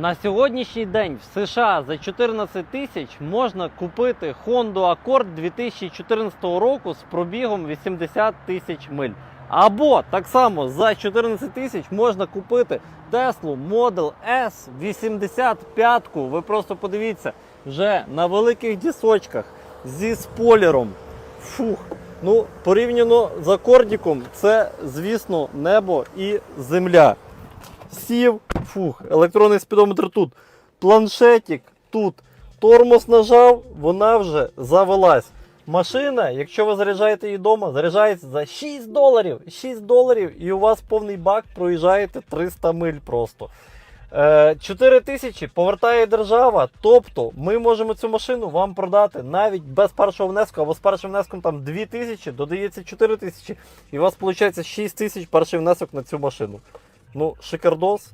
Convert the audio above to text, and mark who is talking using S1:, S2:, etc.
S1: На сьогоднішній день в США за 14 тисяч можна купити Honda Accord 2014 року з пробігом 80 тисяч миль. Або так само за 14 тисяч можна купити Tesla Model S 85. Ви просто подивіться вже на великих дісочках зі спойлером. Фух. Ну, порівняно з акордіком, це, звісно, небо і земля сів, фух, електронний спідометр тут, планшетик тут, тормоз нажав, вона вже завелась. Машина, якщо ви заряджаєте її вдома, заряджається за 6 доларів. 6 доларів і у вас повний бак проїжджаєте 300 миль просто. Е, 4 тисячі повертає держава. Тобто ми можемо цю машину вам продати навіть без першого внеску або з першим внеском там 2 тисячі, додається 4 тисячі, і у вас виходить 6 тисяч перший внесок на цю машину. Ну, шикардос.